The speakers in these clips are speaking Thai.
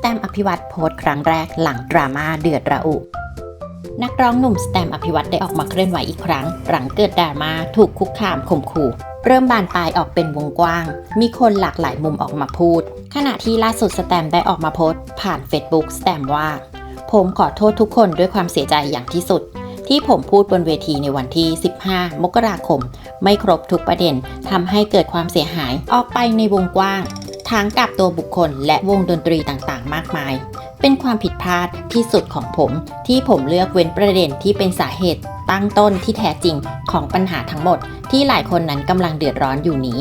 แตมอภิวัตโพสต์ครั้งแรกหลังดราม่าเดือดระอุ นักร้องหนุ่มสแตมอภิวัตได้ออกมาเคลื่อนไหวอีกครั้ง หลังเกิดดราม่าถูกคุกคามข่มขู่เริ่มบานปลายออกเป็นวงกว้าง มีคนหลากหลายมุมออกมาพูด ขณะที่ล่าสุดสแตมได้ออกมาโพสต์ผ่าน Facebook สแตมว่า ผมขอโทษทุกคนด้วยความเสียใจอย่างที่สุด ที่ผมพูดบนเวทีในวันที่ 15 มกราคม ไม่ครบทุกประเด็นทำให้เกิดความเสียหายออกไปในวงกว้าง ทั้งกับตัวบุคคลและวงดนตรีต่างๆ มากมาย เป็นความผิดพลาดที่สุดของผมที่ผมเลือกเว้นประเด็นที่เป็นสาเหตุตั้งต้นที่แท้จริงของปัญหาทั้งหมด ที่หลายคนนั้นกำลังเดือดร้อนอยู่นี้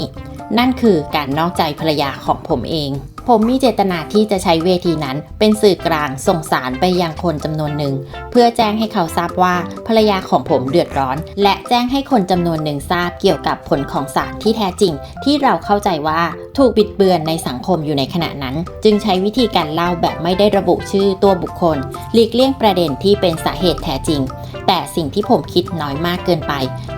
นั่นคือการนอกใจภรรยาของผมเอง ผมมีเจตนาที่จะใช้เวทีนั้น เป็นสื่อกลางส่งสารไปยังคนจำนวนหนึ่ง เพื่อแจ้งให้เขาทราบว่าภรรยาของผมเดือดร้อน และแจ้งให้คนจำนวนหนึ่งทราบเกี่ยวกับผลของศาลที่แท้จริง ที่เราเข้าใจว่าถูกบิดเบือนในสังคมอยู่ในขณะนั้น จึงใช้วิธีการเล่าแบบไม่ได้ระบุชื่อตัวบุคคล หลีกเลี่ยงประเด็นที่เป็นสาเหตุแท้จริง แต่สิ่งที่ผมคิดน้อยมากเกินไป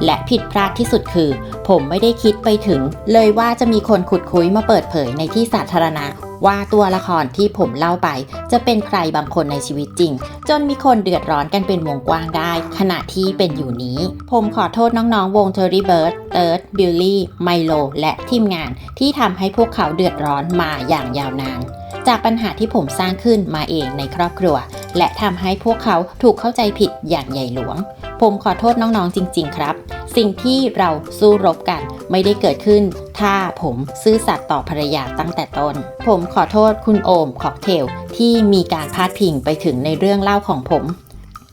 และผิดพลาดที่สุดคือ ผมไม่ได้คิดไปถึง เลยว่าจะมีคนขุดคุยมาเปิดเผยในที่สาธารณะว่าตัวละครที่ผมเล่าไป จะเป็นใครบางคนในชีวิตจริง จนมีคนเดือดร้อนกันเป็นวงกว้างได้ ขณะที่เป็นอยู่นี้ ผมขอโทษน้องๆ วง t e r r y Bird เติร์ดบิลลี่ ไมโล และทีมงานที่ทำให้พวกเขาเดือดร้อนมาอย่างยาวนาน จากปัญหาที่ผมสร้างขึ้นมาเองในครอบครัว และทำให้พวกเขาถูกเข้าใจผิดอย่างใหญ่หลวง ผมขอโทษน้องๆจริง ๆ ครับ สิ่งที่เราสู้รบกันไม่ได้เกิดขึ้น ถ้าผมซื่อสัตย์ต่อภรรยาตั้งแต่ต้น ผมขอโทษคุณโอมค็อกเทลที่มีการพาดพิงไปถึงในเรื่องเล่าของผม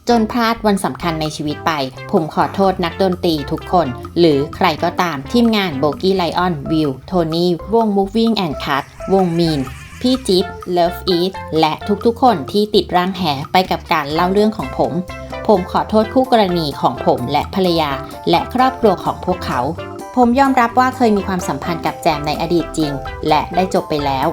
จนพลาดวันสำคัญในชีวิตไป ผมขอโทษนักดนตรีทุกคน หรือใครก็ตามทีมงานโบกี้ไลออนวิวโทนี่วง Moving and Cut วงมีน พี่จิ๊บ Love Eat และทุกๆ คนที่ติดร่างแหไปกับการเล่าเรื่องของผม ผมขอโทษคู่กรณีของผมและภรรยา และครอบครัวของพวกเขา ผมยอมรับว่าเคยมีความสัมพันธ์กับแจมในอดีตจริง และได้จบไปแล้ว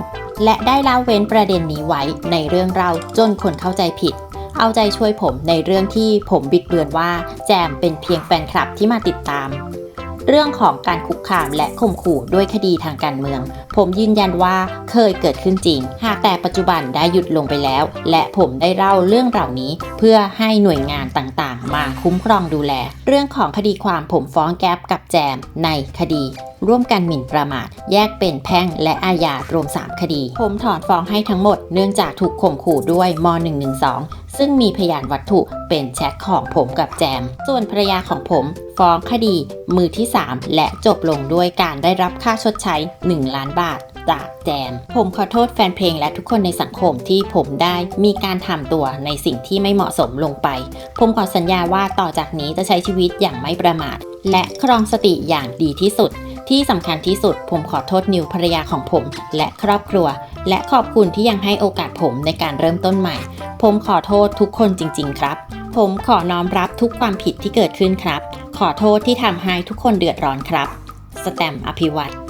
และได้เล่าเว้นประเด็นนี้ไว้ในเรื่องเราจนคนเข้าใจผิดเอาใจช่วยผมในเรื่องที่ผมบิดเบือนว่าแจมเป็นเพียงแฟนคลับที่มาติดตาม เรื่องของการคุกคามและข่มขู่ด้วยคดีทางการเมือง ผมยืนยันว่าเคยเกิดขึ้นจริง หากแต่ปัจจุบันได้หยุดลงไปแล้ว และผมได้เล่าเรื่องเหล่านี้ เพื่อให้หน่วยงานต่างๆ มาคุ้มครองดูแล เรื่องของคดีความผมฟ้องแก๊ปกับแจมในคดี ร่วมกันหมิ่นประมาท แยกเป็นแพ่งและอาญารวม 3 คดี ผมถอนฟ้องให้ทั้งหมดเนื่องจากถูกข่มขู่ด้วยม .112 ซึ่งมีพยานวัตถุเป็นแชทของผมกับแจม ส่วนภรรยาของผม ฟ้องคดีมือที่ 3 และจบลงด้วยการได้รับค่าชดใช้ 1 ล้านบาทจากแจม ผมขอโทษแฟนเพลงและทุกคนในสังคมที่ผมได้มีการทำตัวในสิ่งที่ไม่เหมาะสมลงไป ผมขอสัญญาว่าต่อจากนี้จะใช้ชีวิตอย่างไม่ประมาท และครองสติอย่างดีที่สุด ที่สำคัญที่สุด ผมขอโทษนิวภรรยาของผม และครอบครัว และขอบคุณที่ยังให้โอกาสผมในการเริ่มต้นใหม่ ผมขอโทษทุกคนจริง ๆ ครับ ผมขอน้อมรับทุกความผิดที่เกิดขึ้นครับ ขอโทษที่ทำให้ทุกคนเดือดร้อนครับ สแตมอภิวัตร